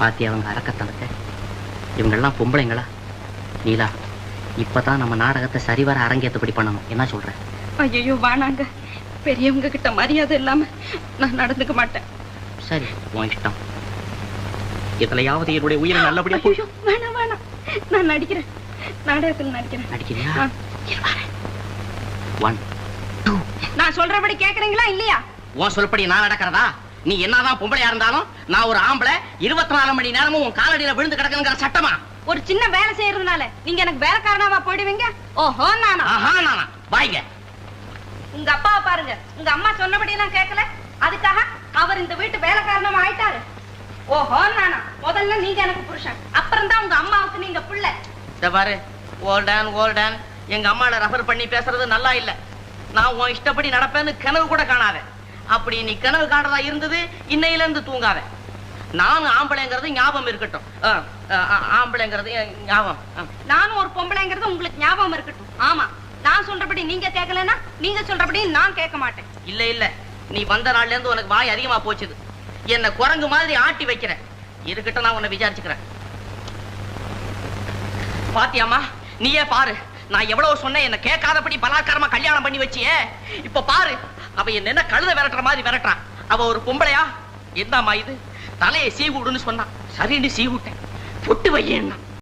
பாத்தி அவங்க அரக்கத்தனத்தை இவங்கெல்லாம் பொம்பளைங்களா? நீலா இப்பதான் நம்ம நாடகத்தை சரிவர அரங்கேற்றபடி பண்ணணும். என்ன சொல்ற? ஐயோ வானாங்க பெரியவங்க கிட்ட மரியாதை இல்லாம நான் நடந்துக்க மாட்டேன். சரி உன் இஷ்டம். இதுலயாவது என்னுடைய உயிரை நல்லபடியா ஐயோ வேணாம் வேணாம். நான் நடிக்கிறேன். நாடகத்தில் நடிக்கிறேன். நடிக்கிறியா. ஒன் நான் சொல்றபடி கேக்குறீங்களா இல்லையா? உன் சொல்படி நான் நடக்கிறதா? நீ என்னதான் பொம்பளையா இருந்தாலும் நான் ஒரு ஆம்பளை இருபத்தி நாலு மணி நேரமும் உன் காலடியில விழுந்து கிடக்குங்கிற சட்டமா? ஒரு சின்ன வேலை செய்யறதுனால நீங்க எனக்கு வேலைக்காரனாவா போயிடுவீங்க? ஓஹோ நானா? ஆஹா நானா. பாய்ங்க உங்க அப்பாவை பாருங்க. உங்க அம்மா சொன்னபடி எல்லாம் கேட்கல. அதுக்காக அவர் இந்த வீட்டு வேலைக்காரனமா ஆயிட்டாரு. ஓஹோ நானா. முதல்ல நீங்க எனக்கு புருஷன். அப்புறம் தான் உங்க அம்மாவுக்கு நீங்க புள்ள. இந்த பாரு. ஓல்டன் ஓல்டன் எங்க அம்மால ரெஃபர் பண்ணி பேசுறது நல்லா இல்ல. நான் உன் இஷ்டப்படி நடப்பேன்னு கனவு கூட காணாத. அப்படி நீ கனவு காணறதா இருந்தது இன்னையில இருந்து தூங்காத. நானும் ஆம்பளைங்கிறது ஞாபகம் இருக்கட்டும். ஆம்பளைங்கிறது ஞாபகம். நானும் ஒரு பொம்பளைங்கிறது உங்களுக்கு ஞாபகம் இருக்கட்டும். ஆமா. நான் சொல்றபடி நீங்க கேட்கலன்னா நீங்க சொல்றபடி நான் கேட்க மாட்டேன். இல்ல இல்ல. நீ வந்த நாள்ல இருந்து உனக்கு வாய் அதிகமா போச்சுது. என்ன குரங்கு மாதிரி ஆட்டி வைக்கிற இருக்கட்டும் நான் உன்னை விசாரிச்சுக்கிறேன். பாத்தியாமா நீயே பாரு. நான் எவ்வளவு சொன்னேன் என்ன கேட்காதபடி பலாத்காரமா கல்யாணம் பண்ணி வச்சியே. இப்ப பாரு அவ என்ன கழுத விரட்டுற மாதிரி விரட்டுறான் அவ ஒரு பொம்பளையா? என்னம்மா இது? தலையை சீவுடுன்னு சொன்னான் சரின்னு சீவுட்டேன் பொட்டு வையேன்னா.